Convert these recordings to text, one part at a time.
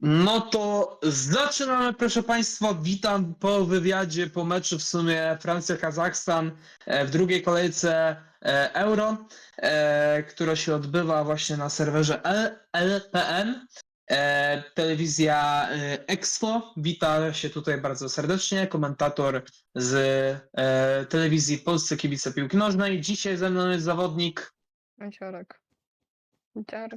No to zaczynamy, proszę Państwa. Witam po wywiadzie, po meczu w sumie Francja-Kazachstan e, w drugiej kolejce e, Euro, e, która się odbywa właśnie na serwerze LPN. Telewizja Expo. Wita się tutaj bardzo serdecznie. Komentator z telewizji Polscy Kibice Piłki Nożnej. Dzisiaj ze mną jest zawodnik Maciorek.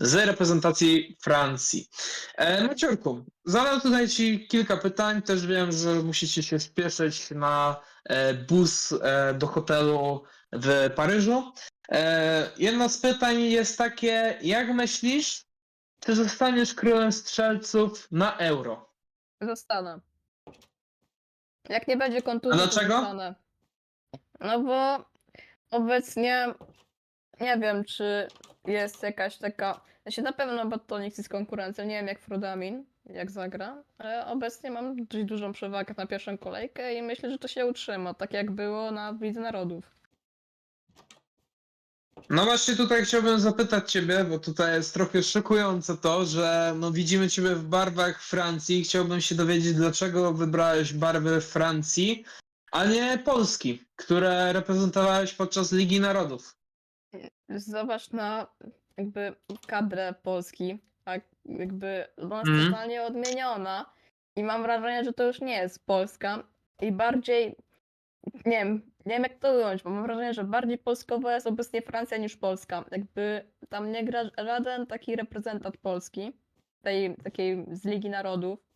Z reprezentacji Francji. E, Maciorku, zadam tutaj Ci kilka pytań. Też wiem, że musicie się spieszyć na e, bus e, do hotelu w Paryżu. E, jedno z pytań jest takie, jak myślisz, czy zostaniesz królem strzelców na euro? Zostanę. Jak nie będzie kontuzji, A to dlaczego? zostanę. No bo obecnie nie wiem, czy jest jakaś taka. Znaczy na pewno Batonic jest konkurencja. Nie wiem jak Frodamin, jak zagra, ale obecnie mam dość dużą przewagę na pierwszą kolejkę i myślę, że to się utrzyma, tak jak było na Lidze Narodów. No właśnie tutaj chciałbym zapytać Ciebie, bo tutaj jest trochę szokujące to, że no widzimy Ciebie w barwach Francji. Chciałbym się dowiedzieć, dlaczego wybrałeś barwy Francji, a nie Polski, które reprezentowałeś podczas Ligi Narodów. Zobacz na jakby kadrę Polski, tak jakby ona jest Mhm. totalnie odmieniona i mam wrażenie, że to już nie jest Polska i bardziej, nie wiem, nie wiem jak to ująć, bo mam wrażenie, że bardziej polskowa jest obecnie Francja niż Polska. Jakby tam nie gra żaden taki reprezentant Polski, tej takiej z Ligi Narodów.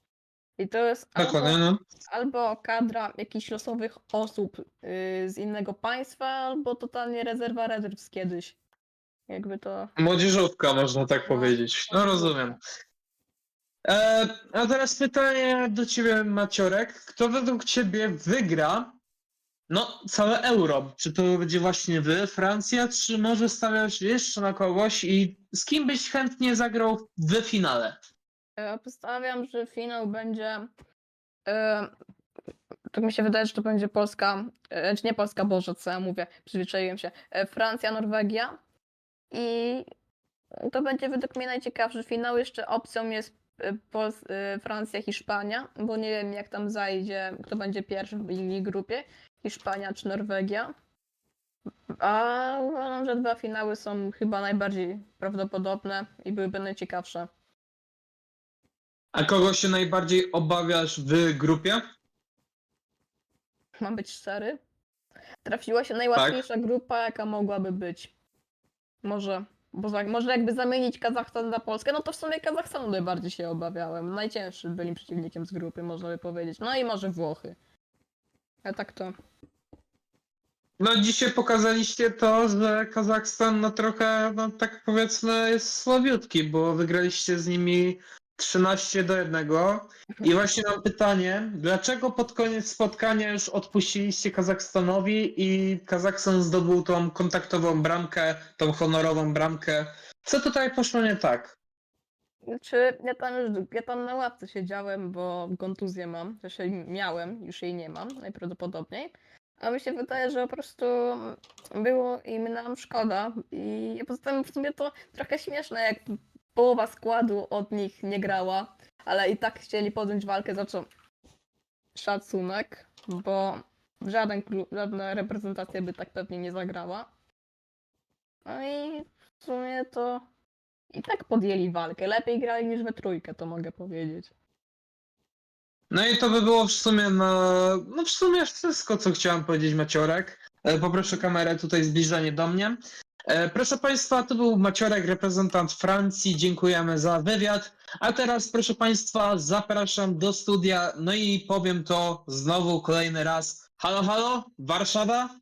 I to jest Dokładnie, albo, no. albo kadra jakichś losowych osób yy, z innego państwa, albo totalnie rezerwa rezerw z kiedyś. Jakby to. Młodzieżówka, można tak No, powiedzieć. No młodzieżówka. rozumiem. E, a teraz pytanie do Ciebie, Maciorek. Kto według Ciebie wygra no, całe euro? Czy to będzie właśnie Wy, Francja, czy może stawiać jeszcze na kogoś i z kim byś chętnie zagrał w finale? E, Postawiam, że finał będzie. To mi się wydaje, że to będzie Polska. E, czy nie Polska, Boże, co ja mówię, przyzwyczaiłem się. E, Francja, Norwegia. I to będzie według mnie najciekawszy finał. Jeszcze opcją jest e, Pols- Francja, Hiszpania, bo nie wiem, jak tam zajdzie, kto będzie pierwszy w innej grupie. Hiszpania czy Norwegia. A uważam, że dwa finały są chyba najbardziej prawdopodobne i byłyby najciekawsze. A kogo się najbardziej obawiasz w grupie? Mam być szczery. Trafiła się najłatwiejsza grupa, jaka mogłaby być. Może, bo za, może jakby zamienić Kazachstan na Polskę, no to w sumie Kazachstanu najbardziej się obawiałem. Najcięższym byli przeciwnikiem z grupy, można by powiedzieć. No i może Włochy. A tak to. No dzisiaj pokazaliście to, że Kazachstan no trochę, no tak powiedzmy, jest słabiutki, bo wygraliście z nimi 13 do 1. I właśnie mam pytanie, dlaczego pod koniec spotkania już odpuściliście Kazachstanowi i Kazachstan zdobył tą kontaktową bramkę, tą honorową bramkę? Co tutaj poszło nie tak? Znaczy, ja tam już, ja tam na ławce siedziałem, bo kontuzję mam. Zresztą miałem, już jej nie mam, najprawdopodobniej. A mi się wydaje, że po prostu było im nam szkoda. I poza tym w sumie to trochę śmieszne, jak połowa składu od nich nie grała, ale i tak chcieli podjąć walkę, za co szacunek, bo żaden klub, żadna reprezentacja by tak pewnie nie zagrała. No i w sumie to i tak podjęli walkę. Lepiej grali niż we trójkę, to mogę powiedzieć. No i to by było w sumie na. No w sumie wszystko, co chciałem powiedzieć, Maciorek. E, Poproszę kamerę tutaj zbliżenie do mnie. E, Proszę Państwa, to był Maciorek, reprezentant Francji. Dziękujemy za wywiad. A teraz, proszę Państwa, zapraszam do studia. No i powiem to znowu kolejny raz. Halo, halo, Warszawa?